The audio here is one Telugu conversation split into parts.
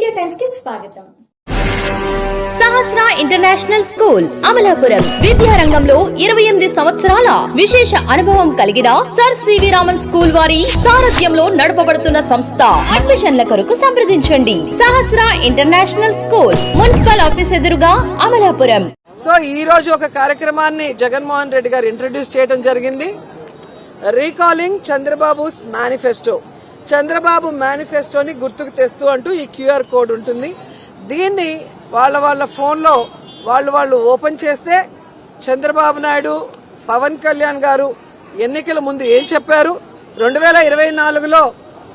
తేజ టైమ్స్కి స్వాగతం. Sahasra international school Amalapuram. విద్యారంగంలో ఇరవై ఎనిమిది సంవత్సరాల విశేష అనుభవం కలిగిన సర్ సివి రామన్ స్కూల్ వారి సారథ్యంలో నడపబడుతున్న సంస్థ. అడ్మిషన్ల కొరకు సంప్రదించండి. Sahasra international school municipal office ఎదురుగా అమలాపురం. సో ఈ రోజు ఒక కార్యక్రమాన్ని జగన్మోహన్ రెడ్డి గారు ఇంట్రడ్యూస్ చేయడం జరిగింది. రీకాలింగ్ చంద్రబాబు మేనిఫెస్టో చంద్రబాబు మేనిఫెస్టోని గుర్తుకు తెస్తూ అంటూ ఈ క్యూఆర్ కోడ్ ఉంటుంది. దీన్ని వాళ్ళ వాళ్ళ ఫోన్లో వాళ్ళు వాళ్ళు ఓపెన్ చేస్తే చంద్రబాబు నాయుడు పవన్ కళ్యాణ్ గారు ఎన్నికల ముందు ఏం చెప్పారు? రెండు వేల ఇరవై నాలుగులో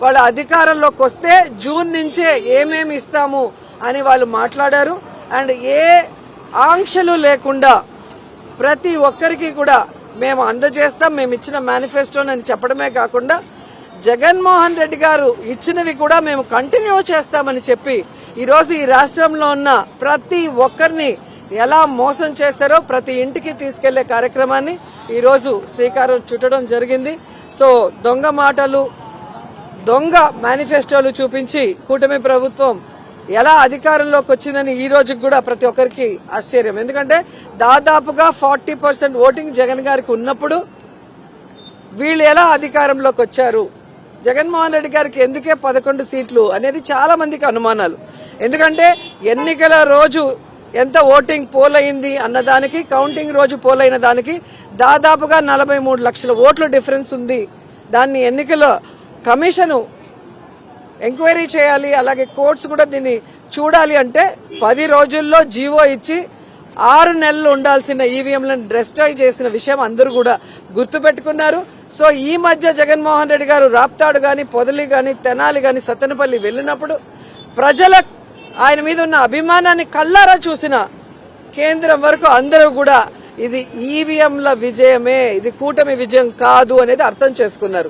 వాళ్ళ అధికారంలోకి వస్తే జూన్ నుంచే ఏమేమి ఇస్తాము అని వాళ్ళు మాట్లాడారు. అండ్ ఏ ఆంక్షలు లేకుండా ప్రతి ఒక్కరికి కూడా మేము అందజేస్తాం. మేము ఇచ్చిన మేనిఫెస్టోని అని చెప్పడమే కాకుండా జగన్మోహన్ రెడ్డి గారు ఇచ్చినవి కూడా మేము కంటిన్యూ చేస్తామని చెప్పి ఈరోజు ఈ రాష్ట్రంలో ఉన్న ప్రతి ఒక్కరిని ఎలా మోసం చేశారో ప్రతి ఇంటికి తీసుకెళ్ళే కార్యక్రమాన్ని ఈరోజు శ్రీకారం చుట్టడం జరిగింది. సో దొంగ మాటలు దొంగ మేనిఫెస్టోలు చూపించి కూటమి ప్రభుత్వం ఎలా అధికారంలోకి వచ్చిందని ఈ రోజుకి కూడా ప్రతి ఒక్కరికి ఆశ్చర్యం. ఎందుకంటే దాదాపుగా ఫార్టీ పర్సెంట్ ఓటింగ్ జగన్ గారికి ఉన్నప్పుడు వీళ్ళు ఎలా అధికారంలోకి వచ్చారు? జగన్మోహన్ రెడ్డి గారికి ఎందుకే పదకొండు సీట్లు అనేది చాలా మందికి అనుమానాలు. ఎందుకంటే ఎన్నికల రోజు ఎంత ఓటింగ్ పోల్ అయింది అన్నదానికి కౌంటింగ్ రోజు పోల్ అయిన దానికి దాదాపుగా నలభై మూడు లక్షల ఓట్ల డిఫరెన్స్ ఉంది. దాన్ని ఎన్నికల కమిషను ఎంక్వైరీ చేయాలి అలాగే కోర్ట్స్ కూడా దీన్ని చూడాలి అంటే పది రోజుల్లో జీవో ఇచ్చి ఆరు నెలలు ఉండాల్సిన ఈవీఎంలను డిస్ట్రాయ్ చేసిన విషయం అందరూ కూడా గుర్తుపెట్టుకున్నారు. సో ఈ మధ్య జగన్మోహన్ రెడ్డి గారు రాప్తాడు కానీ పొదలి కానీ తెనాలి కానీ సత్తెనపల్లి వెళ్ళినప్పుడు ప్రజల ఆయన మీద ఉన్న అభిమానాన్ని కళ్ళారా చూసిన కేంద్రం వరకు అందరూ కూడా ఇది ఈవీఎంల విజయమే ఇది కూటమి విజయం కాదు అనేది అర్థం చేసుకున్నారు.